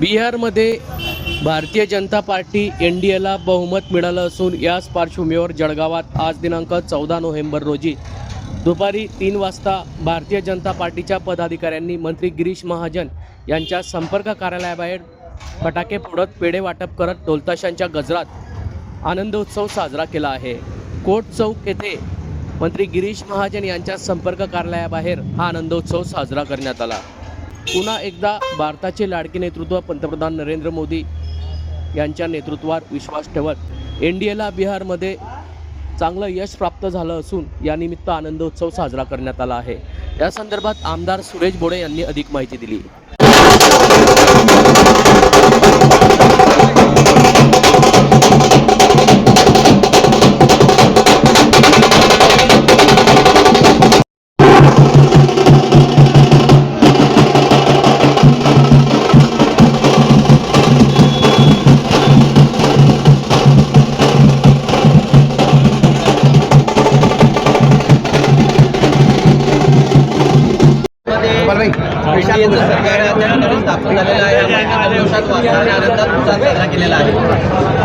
बिहारमध्ये Bharatiya Janata party N D एला बहुमत मिळालं असून याच पार्श्वभूमीवर जळगावात आज दिनांक चौदा नोव्हेंबर रोजी दुपारी तीन वाजता भारतीय जनता पार्टीच्या पदाधिकाऱ्यांनी मंत्री गिरीश महाजन यांच्या संपर्क कार्यालयाबाहेर फटाके फोडत पेढे वाटप करत ढोलताशांच्या गजरात आनंदोत्सव साजरा केला आहे. कोट चौक येथे मंत्री गिरीश महाजन यांच्या संपर्क कार्यालयाबाहेर हा आनंदोत्सव साजरा करण्यात आला. पुन्हा एकदा भारताचे लाडके नेतृत्व पंतप्रधान नरेंद्र मोदी यांच्या नेतृत्वावर विश्वास ठेवत एन डी एला बिहारमध्ये चांगलं यश प्राप्त झालं असून यानिमित्त आनंदोत्सव साजरा करण्यात आला आहे. या संदर्भात आमदार सुरेश बोडे यांनी अधिक माहिती दिली.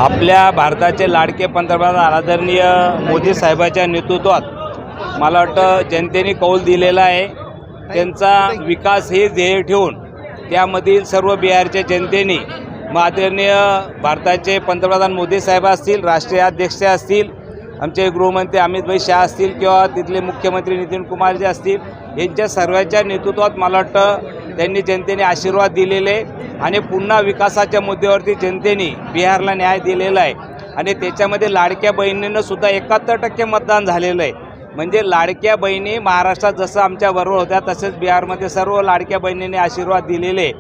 आपल्या भारताचे लाडके पंतप्रधान आदरणीय मोदी साहेबाच्या नेतृत्वात मला वाटतं जनतेने कौल दिलेला आहे. त्यांचा विकास हे ध्येय ठेवून त्यामधील सर्व बिहारच्या जनतेने मग आदरणीय भारताचे पंतप्रधान मोदी साहेब असतील राष्ट्रीय अध्यक्ष असतील आमचे गृहमंत्री अमित भाई शाह असतील किंवा तिथले मुख्यमंत्री नितीन कुमार जे असतील यांच्या सर्वांच्या नेतृत्वात मला वाटतं त्यांनी जनतेने आशीर्वाद दिलेले आणि पुन्हा विकासाच्या मुद्द्यावरती जनतेने बिहारला न्याय दिलेला आहे. आणि त्याच्यामध्ये लाडक्या बहिणीनं सुद्धा एकाहत्तर टक्के मतदान झालेलं आहे. म्हणजे लाडक्या बहिणी महाराष्ट्रात जसं आमच्या बरोबर होत्या तसेच बिहारमध्ये सर्व लाडक्या बहिणींनी आशीर्वाद दिलेले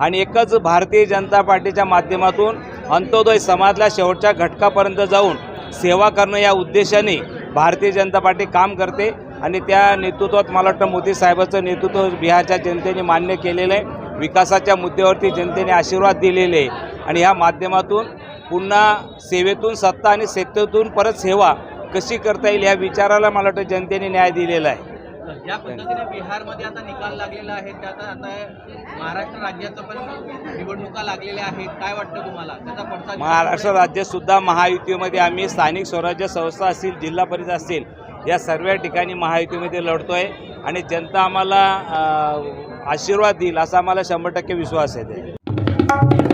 आणि एकच भारतीय जनता पार्टीच्या माध्यमातून अंत्योदय समाजला शेवटच्या घटकापर्यंत जाऊन सेवा करणं या उद्देशाने भारतीय जनता पार्टी काम करते. आणि त्या नेतृत्वात मला वाटतं मोदी साहेबाचं नेतृत्व बिहारच्या जनतेने मान्य केलेलं आहे. विकासाच्या मुद्द्यावरती जनतेने आशीर्वाद दिलेले आहे. आणि ह्या माध्यमातून पुन्हा सेवेतून सत्ता आणि सत्तेतून परत सेवा कशी करता येईल या विचाराला मला वाटतं जनतेने न्याय दिलेला आहे. ज्या पद्धतीने बिहारमध्ये आता निकाल लागलेला आहे आता महाराष्ट्र राज्याचं पण निवडणुका लागलेल्या आहेत. काय वाटतं तुम्हाला? त्याचा महाराष्ट्र राज्यातसुद्धा महायुतीमध्ये आम्ही स्थानिक स्वराज्य संस्था असतील जिल्हा परिषद असतील या सर्व ठिकाणी महायुतीमध्ये लढतो आहे आणि जनता आम्हाला आशीर्वाद देईल असा आम्हाला शंभर टक्के विश्वास आहे.